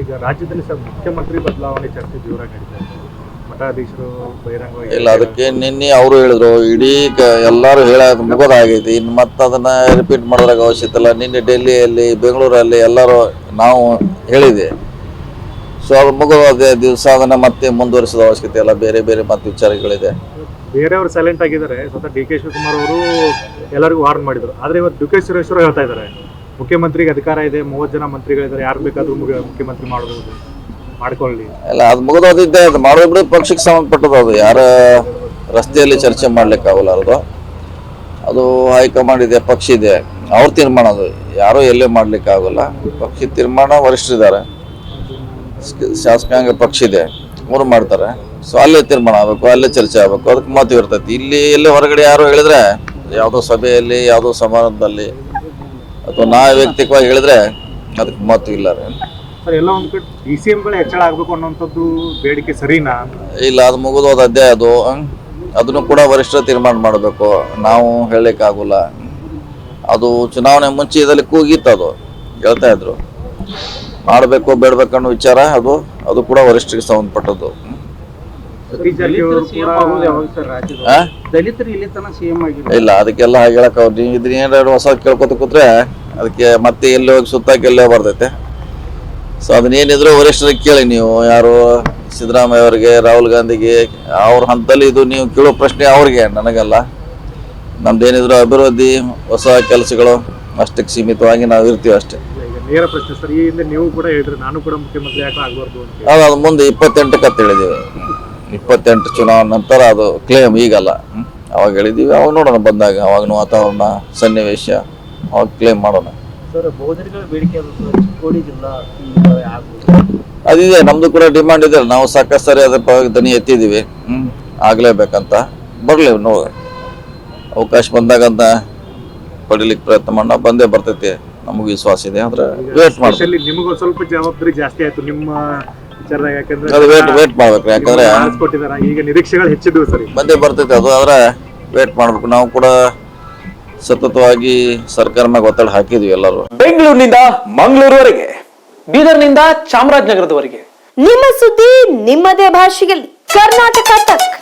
ಈಗ ರಾಜ್ಯದಲ್ಲಿ ಮುಖ್ಯಮಂತ್ರಿ ಬದಲಾವಣೆ ಚರ್ಚೆ ಜೋರಾಗಿ ನಡೀತಾ ಇದೆ. ಮಠಾಧೀಶರು ಬಹಿರಂಗವಾಗಿ ಇಲ್ಲ ಅದಕ್ಕೆ ನಿನ್ನೆ ಅವರು ಹೇಳಿದ್ರು ಇಡೀ ಎಲ್ಲರೂ ಹೇಳ ಮುಗೋದಾಗೈತಿ ಇನ್ನು ಮತ್ತೆ ಅದನ್ನ ರಿಪೀಟ್ ಮಾಡೋದ್ರಾಗ ಅವಶ್ಯಕತೆ ಇಲ್ಲ. ನಿನ್ನೆ ಡೆಲ್ಲಿಯಲ್ಲಿ ಬೆಂಗಳೂರಲ್ಲಿ ಎಲ್ಲರೂ ನಾವು ಹೇಳಿದೆ ಸೊ ಅದು ಮುಗೋದ ದಿವಸ ಅದನ್ನ ಮತ್ತೆ ಮುಂದುವರಿಸೋದ ಅವಶ್ಯಕತೆ ಇಲ್ಲ. ಬೇರೆ ಬೇರೆ ಮತ್ತೆ ವಿಚಾರಗಳಿದೆ. ಬೇರೆಯವರು ಸೈಲೆಂಟ್ ಆಗಿದ್ದಾರೆ. ಸ್ವತಃ ಡಿ ಕೆ ಶಿವಕುಮಾರ್ ಅವರು ಎಲ್ಲರಿಗೂ ವಾರ್ನ್ ಮಾಡಿದ್ರು. ಆದ್ರೆ ಇವತ್ತು ಡಿ ಕೆ ಸುರೇಶ್ವರ ಹೇಳ್ತಾ ಇದ್ದಾರೆ. ಮುಖ್ಯಮಂತ್ರಿಗೆ ಅಧಿಕಾರ ಇದೆ, ಮೂವತ್ತು ಜನ ಮಂತ್ರಿಗಳಿದ್ದಾರೆ, ಯಾರು ಬೇಕಾದ್ರೂ ಮುಖ್ಯ- ಮುಖ್ಯಮಂತ್ರಿ ಮಾಡಬಹುದು ಮಾಡ್ಕೊಳ್ಳಿ. ಅಲ್ಲ ಅದು ಮುಗಿದೋದಿದ್ದೆ ಅದು. ಮಾಡೋದು ಪಕ್ಷಕ್ಕೆ ಸಂಬಂಧಪಟ್ಟದ್ದು ಅದು. ಯಾರ ರಸ್ತೆಯಲ್ಲಿ ಚರ್ಚೆ ಮಾಡ್ಲಿಕ್ಕೆ ಆಗಲ್ಲ ಅದು ಅದು ಹೈಕಮಾಂಡ್ ಇದೆ, ಪಕ್ಷ ಇದೆ. ಅವ್ರ ತೀರ್ಮಾನ ಅದು. ಯಾರೂ ಎಲ್ಲೇ ಮಾಡ್ಲಿಕ್ಕೆ ಆಗೋಲ್ಲ. ಪಕ್ಷ ತೀರ್ಮಾನ ವರಿಷ್ಠರಿದ್ದಾರೆ. ಶಾಸಕಾಂಗ ಪಕ್ಷ ಇದೆ. ಅವರು ಮಾಡ್ತಾರೆ. ಸೊ ಅಲ್ಲೇ ತೀರ್ಮಾನ ಆಗಬೇಕು, ಅಲ್ಲೇ ಚರ್ಚೆ ಆಗಬೇಕು. ಅದಕ್ಕೆ ಮಾತು ಇರ್ತೈತಿ. ಇಲ್ಲಿ ಎಲ್ಲೇ ಹೊರಗಡೆ ಯಾರು ಹೇಳಿದ್ರೆ, ಯಾವುದೋ ಸಭೆಯಲ್ಲಿ, ಯಾವುದೋ ಸಮಾರಂಭದಲ್ಲಿ ಅಥವಾ ನಾ ವೈಯಕ್ತಿಕವಾಗಿ ಹೇಳಿದ್ರೆ ಅದಕ್ಕೆ ಮಾತು ಇಲ್ಲ ರೀ. ಸರ್ ಎಲ್ಲ ಒಂದು ಕಡೆ ಡಿ ಸಿ ಎಂಗಳು ಹೆಚ್ಚಳ ಆಗ್ಬೇಕು ಅನ್ನೋಂಥದ್ದು ಬೇಡಿಕೆ ಸರಿನಾ? ಇಲ್ಲ ಅದು ಮುಗಿದೋದ ಅಧ್ಯಾಯ ಅದು ಹ್ಮ್. ಅದನ್ನು ಕೂಡ ವರಿಷ್ಠ ತೀರ್ಮಾನ ಮಾಡಬೇಕು. ನಾವು ಹೇಳಲಿಕ್ಕೆ ಆಗೋಲ್ಲ ಅದು ಚುನಾವಣೆ ಮುಂಚೆ ಇದರಲ್ಲಿ ಕೂಗಿತ್ತು ಅದು. ಹೇಳ್ತಾ ಇದ್ರು. ಮಾಡಬೇಕು ಬೇಡಬೇಕು ಅನ್ನೋ ವಿಚಾರ ಅದು. ಅದು ಕೂಡ ವರಿಷ್ಠರಿಗೆ ಸಂಬಂಧಪಟ್ಟದ್ದು. ಆ? ದಲಿತರು ಇಲ್ಲಿ ಸಿಎಂ ಅದಕ್ಕೆಲ್ಲ ಹಾಗೆ ಹೇಳಕ್ ಅವ್ರು ಇದನ್ನ ಏನಾದ್ರು ಹೊಸ ಕೇಳ್ಕೊತ ಕೂತ್ರೆ ಅದಕ್ಕೆ ಮತ್ತೆ ಎಲ್ಲಿ ಹೋಗಿ ಸುತ್ತಾಕ ಎಲ್ಲೇ ಬರ್ತೈತೆ. ಸೊ ಅದನ್ನೇನಿದ್ರು ವರಿಷ್ಠರಿಗೆ ಕೇಳಿ ನೀವು ಯಾರು ಸಿದ್ದರಾಮಯ್ಯ ಅವರಿಗೆ ರಾಹುಲ್ ಗಾಂಧಿಗೆ ಅವ್ರ ಹಂತದಲ್ಲಿ ಇದು ನೀವು ಕೇಳೋ ಪ್ರಶ್ನೆ ಅವ್ರಿಗೆ ನನಗಲ್ಲ. ನಮ್ದೇನಿದ್ರು ಅಭಿವೃದ್ಧಿ ಹೊಸ ಕೆಲಸಗಳು ಅಷ್ಟಕ್ಕೆ ಸೀಮಿತವಾಗಿ ನಾವು ಇರ್ತೀವಿ ಅಷ್ಟೇ. ನೇರ ಪ್ರಶ್ನೆ ಸರ್ ಈ ಹಿಂದೆ ನೀವು ಕೂಡ ಹೇಳಿದ್ರಿ ನಾನು ಕೂಡ ಮುಖ್ಯಮಂತ್ರಿ ಯಾಕೆ ಆಗಬಾರ್ದು ಅದು ಅದು ಮುಂದೆ ಇಪ್ಪತ್ತೆಂಟಕ್ಕೆ ಅಂತ ಹೇಳಿದ್ದೀವಿ. ಇಪ್ಪತ್ತೆಂಟು ಚುನಾವಣೆ ನಂತರ ಅದು ಕ್ಲೇಮ್ ಈಗಲ್ಲ. ಅವಾಗ ಹೇಳಿದ್ದೀವಿ ಅವಾಗ ನೋಡೋಣ ಬಂದಾಗ ಅವಾಗ ವಾತಾವರಣ ಸನ್ನಿವೇಶ. ಅವಾಗ ಕ್ಲೇಮ್ ಮಾಡೋಣ. ಅದಿದೆ ನಮ್ದು ಕೂಡ ಡಿಮಾಂಡ್ ಇದೆ ನಾವು ಸಾಕಷ್ಟು ಸರಿ ಅದ್ರ ದನಿ ಎತ್ತಿದ್ದೀವಿ. ಹ್ಮ್. ಆಗ್ಲೇಬೇಕಂತ. ಬರ್ಲಿ ನೋ ಅವಕಾಶ ಬಂದಾಗಂತ ಪಡಿಲಿಕ್ಕೆ ಪ್ರಯತ್ನ ಮಾಡೋಣ. ಬಂದೇ ಬರ್ತೈತಿ ನಮಗೆ ವಿಶ್ವಾಸ ಇದೆ ಆದ್ರೆ ವೇಟ್ ಮಾಡಿ ನಿಮಗೂ ಸ್ವಲ್ಪ ಜವಾಬ್ದಾರಿ ಜಾಸ್ತಿ ಆಯ್ತು ನಿಮ್ಮ ವಿಚಾರದಾಗ ಯಾಕಂದ್ರೆ ಅದು ವೇಟ್ ವೇಟ್ ಮಾಡ್ಬೇಕು ಯಾಕಂದ್ರೆ ಈಗ ನಿರೀಕ್ಷೆಗಳು ಹೆಚ್ಚಿದ್ವು ಸರಿ ಬಂದೇ ಬರ್ತೈತಿ ಅದು ಆದ್ರೆ ವೇಟ್ ಮಾಡ್ಬೇಕು. ನಾವು ಕೂಡ ಸತತವಾಗಿ ಸರ್ಕಾರ ಮ್ಯಾಗ ಒತ್ತಡ ಹಾಕಿದ್ವಿ ಎಲ್ಲರೂ. ಬೆಂಗಳೂರಿನಿಂದ ಮಂಗಳೂರುವರೆಗೆ ಬೀದರ್ನಿಂದ ಚಾಮರಾಜನಗರದವರೆಗೆ. ನಿಮ್ಮ ಸುದ್ದಿ ನಿಮ್ಮದೇ ಭಾಷೆಯಲ್ಲಿ. ಕರ್ನಾಟಕ ತಕ್.